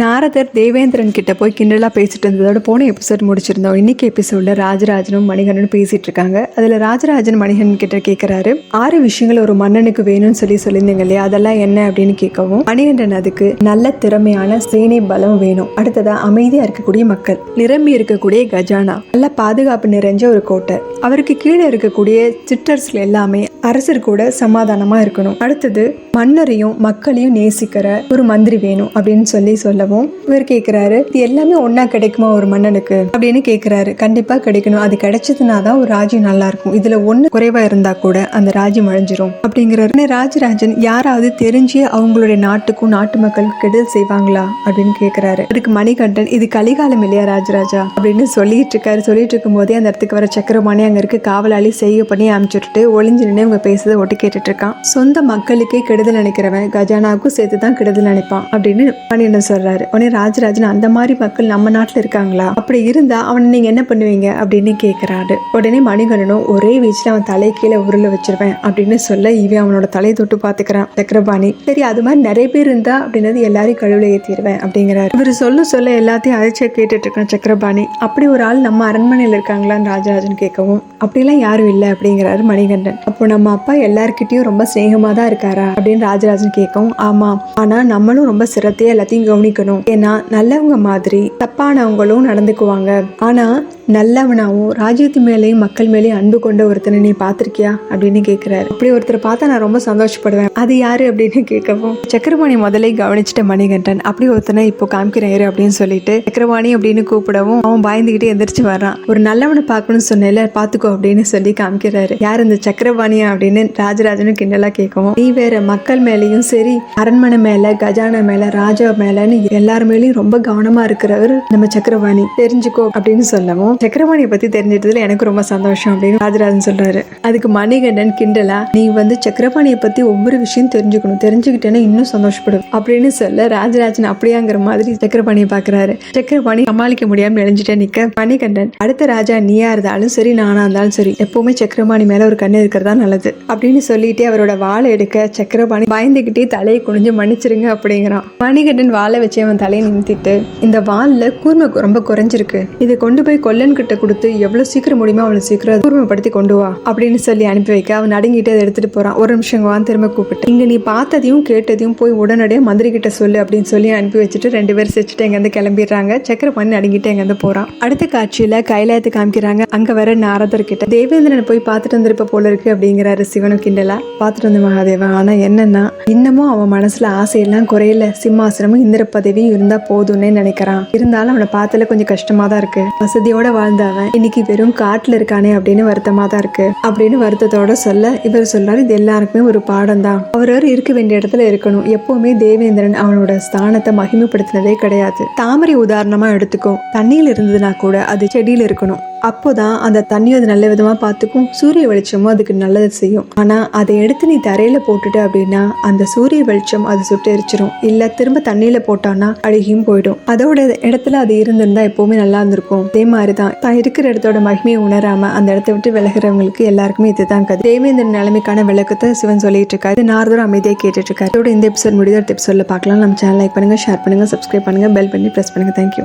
நாரதர் தேவேந்திரன் கிட்ட போய் கிண்டலா பேசிட்டு இருந்ததோட போன எபிசோட் முடிச்சிருந்தோம். இன்னைக்கு எபிசோட்ல ராஜராஜனும் மணிகண்டனும் பேசிட்டு இருக்காங்க. அதுல ராஜராஜன் மணிகண்டன் கிட்ட கேக்குறாரு ஆறு விஷயங்கள் ஒரு மன்னனுக்கு வேணும்னு சொல்லி சொல்லியிருந்தீங்க இல்லையா? அதெல்லாம் என்ன அப்படின்னு கேட்கவும் மணிகண்டன் அதுக்கு நல்ல திறமையான சேனை பலம் வேணும். அடுத்ததா அமைதியா இருக்கக்கூடிய மக்கள். நிரம்பி இருக்கக்கூடிய கஜானா. நல்ல பாதுகாப்பு நிறைஞ்ச ஒரு கோட்டை. அவருக்கு கீழே இருக்கக்கூடிய சிட்டர்ஸ்ல எல்லாமே அரசர் கூட சமாதானமா இருக்கணும். அடுத்தது மன்னரையும் மக்களையும் நேசிக்கிற ஒரு மந்திரி வேணும். அப்படின்னு சொல்லி சொல்ல சொல்லவும் இவர் கேட்குறாரு இது எல்லாமே ஒன்றா கிடைக்குமா ஒரு மன்னனுக்கு? அப்படின்னு கேட்குறாரு கண்டிப்பா கிடைக்கணும். அது கிடைச்சதுனா தான் ஒரு ராஜ்யம் நல்லா இருக்கும் இதுல ஒண்ணு குறைவா இருந்தா கூட அந்த ராஜ்யம் அழிஞ்சிரும் அப்படிங்கிறாரு. ராஜராஜன் யாராவது தெரிஞ்சு அவங்களுடைய நாட்டுக்கும் நாட்டு மக்களுக்கும் கெடுதல் செய்வாங்களா? அப்படின்னு கேட்குறாரு அதுக்கு மணிகண்டன் இது கலிகாலம் இல்லையா ராஜராஜா? அப்படின்னு சொல்லிட்டு இருக்காரு சொல்லிட்டு இருக்கும் போதே அந்த இடத்துக்கு வர சக்கரமானி அங்க இருக்க காவலாளி செய்ய பண்ணி அமைச்சுட்டு ஒளிஞ்சு நின்று இவங்க பேசுறதை ஒட்டு கேட்டுட்டு இருக்கான் சொந்த மக்களுக்கே கெடுதல் நினைக்கிறவன் கஜானாவுக்கும் சேர்த்து தான் கெடுதல் நினைப்பான் அப்படின்னு மணிகண்டன் சொல்றாரு. உடனே ராஜராஜன் அந்த மாதிரி மக்கள் நம்ம நாட்டில் இருக்காங்களா? அப்படி இருந்தா அவனை நீங்க என்ன பண்ணுவீங்க? அப்படின்னு கேட்குறாரு உடனே மணிகண்டனும் ஒரே வீச்சில் அவன் தலை கீழே உருள வச்சிருவேன் அப்படின்னு சொல்ல இவன் அவனோட தலையை தொட்டு பார்த்துக்கிறான். சக்கரபாணி சரி அது மாதிரி நிறைய பேர் இருந்தா அப்படின்னது எல்லாரையும் கழுவுல ஏற்றிடுவேன் அப்படிங்கிறாரு. இவர் சொல்ல சொல்ல எல்லாத்தையும் அழைச்ச கேட்டுட்டு இருக்கான் சக்கரபாணி. அப்படி ஒரு ஆள் நம்ம அரண்மனையில இருக்காங்களான்னு ராஜராஜன் கேட்கவும் அப்படிலாம் யாரும் இல்லை அப்படிங்கிறாரு மணிகண்டன். அப்போ நம்ம அப்பா எல்லார்கிட்டயும் ரொம்ப சிநேகமா தான் இருக்காரா? அப்படின்னு ராஜராஜன் கேட்கவும் ஆமா ஆனா நம்மளும் ரொம்ப சிரத்தையாக எல்லாத்தையும் கவனிக்கணும். ஏன்னா நல்லவங்க மாதிரி தப்பானவங்களும் நடந்துக்குவாங்க. ஆனா நல்லவனாகவும் ராஜ்யத்து மேலேயும் மக்கள் மேலேயும் அன்பு கொண்ட ஒருத்தனை நீ பார்த்துருக்கியா? அப்படின்னு கேட்குறாரு அப்படி ஒருத்தரை பார்த்தா நான் ரொம்ப சந்தோஷப்படுவேன். அது யாரு அப்படின்னு கேட்கவும் சக்கரபாணி முதல்ல கவனிச்சிட்ட மணிகண்டன். அப்படி ஒருத்தனை இப்போ காமிக்கிறேன் அப்படின்னு சொல்லிட்டு சக்கரபாணி அப்படின்னு கூப்பிடவும் அவன் பயந்துகிட்டே எந்திரிச்சு வர்றான். ஒரு நல்லவனை பார்க்கணும்னு சொன்னேல பார்த்துக்கோ அப்படின்னு சொல்லி காமிக்கிறாரு. யார் இந்த சக்கரபாணியா? அப்படின்னு ராஜராஜனும் கிண்டலா கேட்கவும் நீ வேற மக்கள் மேலேயும் சரி அரண்மனை மேல கஜானா மேல ராஜா மேலன்னு எல்லார் மேலேயும் ரொம்ப கவனமா இருக்கிறவர் நம்ம சக்கரபாணி. தெரிஞ்சுக்கோ அப்படின்னு சொல்லவும் சக்கரபாணியை பற்றி தெரிஞ்சிட்டதுல எனக்கு ரொம்ப சந்தோஷம் அப்படின்னு ராஜராஜன் சொல்கிறாரு அதுக்கு மணிகண்டன் கிண்டலா நீ வந்து சக்கரபாணியை பற்றி ஒவ்வொரு விஷயம் தெரிஞ்சுக்கணும். தெரிஞ்சுக்கிட்டேன்னா இன்னும் சந்தோஷப்படும் அப்படின்னு சொல்ல ராஜராஜன் அப்படியாங்கிற மாதிரி சக்கரபாணியை பார்க்குறாரு. சக்கரபாணி சமாளிக்க முடியாம நெளிஞ்சிட்டே நிற்க மணிகண்டன் அடுத்த ராஜா நீயா இருந்தாலும் சரி நானா இருந்தாலும் சரி எப்பவுமே சக்கரபாணி மேலே ஒரு கண்ணு இருக்கிறதா நல்லது அப்படின்னு சொல்லிட்டு அவரோட வாழை எடுக்க சக்கரபாணி பயந்துக்கிட்டே தலையை குனிஞ்சு மன்னிச்சிருங்க அப்படிங்கிறான். மணிகண்டன் வாழை வச்சு அவன் தலையை நிமித்திட்டு இந்த வாலில் கூர்மை ரொம்ப குறைஞ்சிருக்கு. இதை கொண்டு போய் கொல்ல வில்லன் கிட்ட கொடுத்து எவ்வளவு சீக்கிரம் முடியுமோ அவ்வளவு சீக்கிரம் கூர்மைப்படுத்தி கொண்டு வா அப்படின்னு சொல்லி அனுப்பி வைக்க. அவன் அடங்கிட்டு அதை எடுத்துட்டு போறான். ஒரு நிமிஷம் இங்க திரும்ப கூப்பிட்டு. இங்க நீ பார்த்ததையும் கேட்டதையும் போய் உடனடியாக மந்திரி கிட்ட சொல்லு அப்படின்னு சொல்லி அனுப்பி வச்சுட்டு ரெண்டு பேரும் சிரிச்சுட்டு இங்கேருந்து கிளம்பிடுறாங்க. சக்கரை பண்ணி அடங்கிட்டு இங்கேருந்து போறான். அடுத்த காட்சியில கைலாயத்தை காமிக்கிறாங்க. அங்க வர நாரதர் கிட்ட தேவேந்திரன் போய் பார்த்துட்டு வந்திருப்ப போல இருக்கு அப்படிங்கிறாரு சிவனும் கிண்டலா. பார்த்துட்டு வந்து மகாதேவா ஆனா என்னன்னா இன்னமும் அவன் மனசுல ஆசையெல்லாம் குறையல. சிம்மாசனமும் இந்திர பதவியும் இருந்தா போதும்னு நினைக்கிறான். இருந்தாலும் அவனை பார்த்தல கொஞ்சம் கஷ்டமா தான் இருக்கு. வசதியோட வாழ்ந்த அவன் இன்னைக்கு வெறும் காட்டுல இருக்கானே அப்படின்னு வருத்தமா தான் இருக்கு. அப்படின்னு வருத்தத்தோட சொல்ல இவர் சொல்றாரு இது எல்லாருக்குமே ஒரு பாடம் தான் அவரவர் இருக்க வேண்டிய இடத்துல இருக்கணும். எப்பவுமே தேவேந்திரன் அவனோட ஸ்தானத்தை மகிமைப்படுத்தினதே கிடையாது. தாமரை உதாரணமா எடுத்துக்கும் தண்ணியில் இருந்ததுன்னா கூட அது செடியில் இருக்கணும். அப்போதான் அந்த தண்ணியும் அது நல்ல விதமாக பார்த்துக்கும் சூரிய வெளிச்சமும் அதுக்கு நல்லது செய்யும். ஆனால் அதை எடுத்து நீ தரையில் போட்டுட்ட அப்படின்னா அந்த சூரிய வெளிச்சம் அது சுட்டு எரிச்சிரும். இல்லை திரும்ப தண்ணியில் போட்டான்னா அழுகியும் போயிடும். அதோட இடத்துல அது இருந்திருந்தா எப்போவுமே நல்லா இருந்திருக்கும். அதே மாதிரி தான் இருக்கிற இடத்தோட மகிமையை உணராம அந்த இடத்த விட்டு விலகிறவங்களுக்கு எல்லாருக்குமே இதுதான் கதை. தேவேந்திரன் நிலைமைக்கான விளக்கத்தை சிவன் சொல்லிட்டு இருக்காரு. இது அமைதியாக கேட்டுட்டு இருக்காரு. இதோட இந்த எபிசோட் முடிவு அடுத்த எபிசோட்ல பார்க்கலாம். நம்ம சேனல் லைக் பண்ணுங்க ஷேர் பண்ணுங்க சப்ஸ்கிரைப் பண்ணுங்க பெல் பண்ணி ப்ரெஸ் பண்ணுங்க. Thank you